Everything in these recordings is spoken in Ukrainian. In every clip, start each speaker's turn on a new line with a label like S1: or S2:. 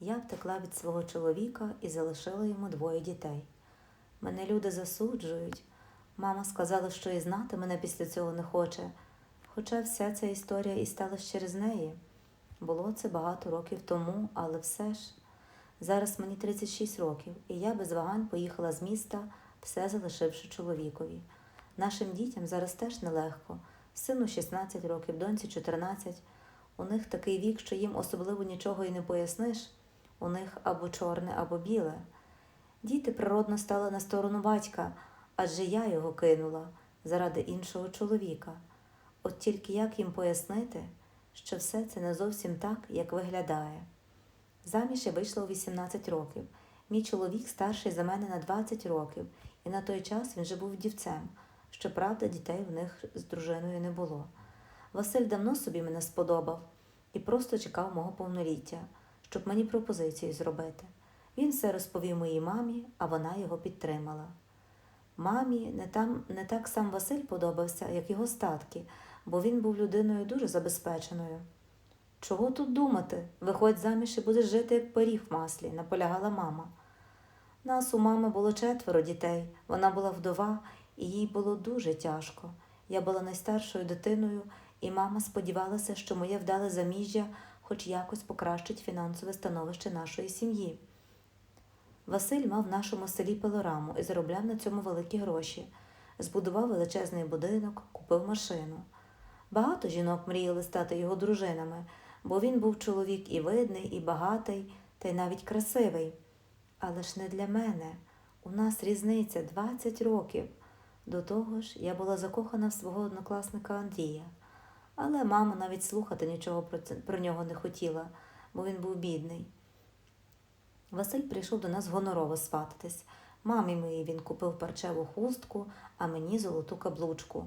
S1: Я втекла від свого чоловіка і залишила йому двоє дітей. Мене люди засуджують. Мама сказала, що і знати мене після цього не хоче. Хоча вся ця історія і сталася через неї. Було це багато років тому, але все ж. Зараз мені 36 років, і я без вагань поїхала з міста, все залишивши чоловікові. Нашим дітям зараз теж нелегко. Сину 16 років, доньці 14. У них такий вік, що їм особливо нічого і не поясниш. У них або чорне, або біле. Діти природно стали на сторону батька, адже я його кинула заради іншого чоловіка. От тільки як їм пояснити, що все це не зовсім так, як виглядає. Заміж я вийшла у 18 років. Мій чоловік старший за мене на 20 років, і на той час він же був дівцем. Щоправда, дітей в них з дружиною не було. Василь давно собі мене сподобав і просто чекав мого повноліття, щоб мені пропозицію зробити. Він все розповів моїй мамі, а вона його підтримала. Мамі не, там, не так сам Василь подобався, як його статки, бо він був людиною дуже забезпеченою. Чого тут думати? Виходь заміж і будеш жити, як пиріг в маслі, наполягала мама. Нас у мами було четверо дітей, вона була вдова, і їй було дуже тяжко. Я була найстаршою дитиною, і мама сподівалася, що моє вдале заміжжя хоч якось покращить фінансове становище нашої сім'ї. Василь мав в нашому селі пилораму і заробляв на цьому великі гроші. Збудував величезний будинок, купив машину. Багато жінок мріяли стати його дружинами, бо він був чоловік і видний, і багатий, та й навіть красивий. Але ж не для мене. У нас різниця 20 років. До того ж, я була закохана в свого однокласника Андрія. Але мама навіть слухати нічого про, це, про нього не хотіла, бо він був бідний. Василь прийшов до нас гонорово свататись. Мамі моїй він купив парчеву хустку, а мені золоту каблучку.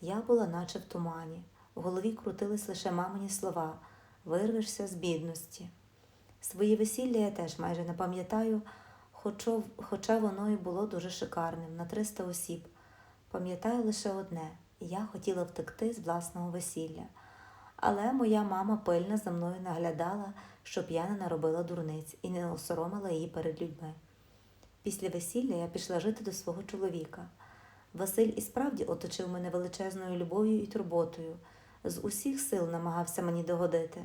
S1: Я була наче в тумані. В голові крутились лише мамині слова вирвешся з бідності. Своє весілля я теж майже не пам'ятаю, хоча воно і було дуже шикарним на 300 осіб. Пам'ятаю лише одне я хотіла втекти з власного весілля. Але моя мама пильно за мною наглядала, щоб я не наробила дурниць і не осоромила її перед людьми. Після весілля я пішла жити до свого чоловіка. Василь і справді оточив мене величезною любов'ю і турботою, з усіх сил намагався мені догодити.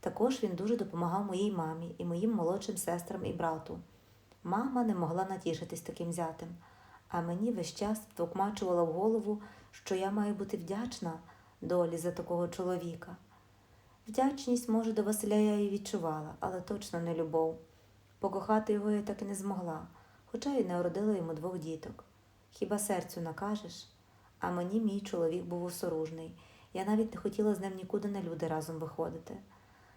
S1: Також він дуже допомагав моїй мамі і моїм молодшим сестрам і брату. Мама не могла натішитись таким зятем, а мені весь час втокмачувала в голову, що я маю бути вдячна долі за такого чоловіка. Вдячність, може, до Василя я її відчувала, але точно не любов. Покохати його я так і не змогла, хоча й не родила йому двох діток. Хіба серцю накажеш? А мені мій чоловік був осоружний. Я навіть не хотіла з ним нікуди на люди разом виходити.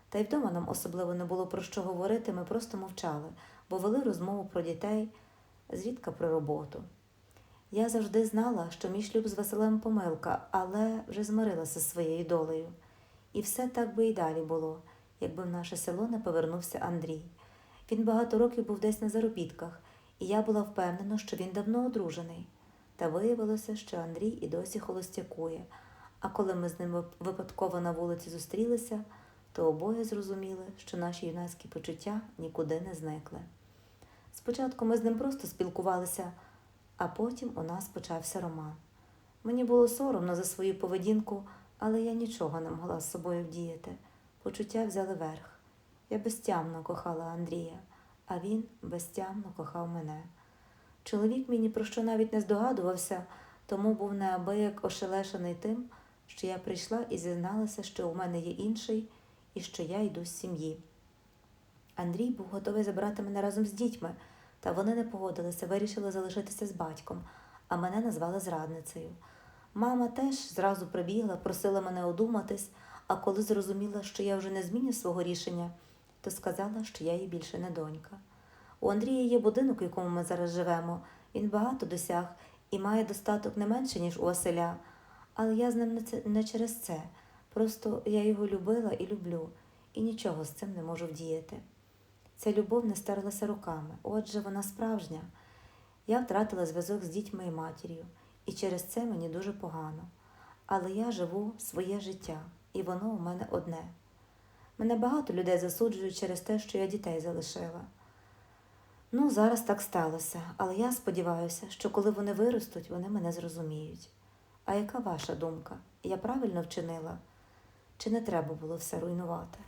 S1: Та й вдома нам особливо не було про що говорити, ми просто мовчали, бо вели розмову про дітей, зрідка про роботу. Я завжди знала, що мій шлюб з Василем помилка, але вже змирилася зі своєю долею. І все так би і далі було, якби в наше село не повернувся Андрій. Він багато років був десь на заробітках, і я була впевнена, що він давно одружений. Та виявилося, що Андрій і досі холостякує, а коли ми з ним випадково на вулиці зустрілися, то обоє зрозуміли, що наші юнацькі почуття нікуди не зникли. Спочатку ми з ним просто спілкувалися, а потім у нас почався роман. Мені було соромно за свою поведінку, але я нічого не могла з собою вдіяти. Почуття взяли верх. Я безтямно кохала Андрія, а він безтямно кохав мене. Чоловік мій ні про що навіть не здогадувався, тому був неабияк ошелешений тим, що я прийшла і зізналася, що у мене є інший і що я йду з сім'ї. Андрій був готовий забрати мене разом з дітьми, та вони не погодилися, вирішили залишитися з батьком, а мене назвали зрадницею. Мама теж зразу прибігла, просила мене одуматись, а коли зрозуміла, що я вже не зміню свого рішення, то сказала, що я їй більше не донька. У Андрія є будинок, у якому ми зараз живемо. Він багато досяг і має достаток не менше, ніж у Василя. Але я з ним не через це. Просто я його любила і люблю, і нічого з цим не можу вдіяти. Ця любов не стерлася руками, отже, вона справжня. Я втратила зв'язок з дітьми і матір'ю, і через це мені дуже погано. Але я живу своє життя, і воно у мене одне. Мене багато людей засуджують через те, що я дітей залишила. Ну, зараз так сталося, але я сподіваюся, що коли вони виростуть, вони мене зрозуміють. А яка ваша думка? Я правильно вчинила? Чи не треба було все руйнувати?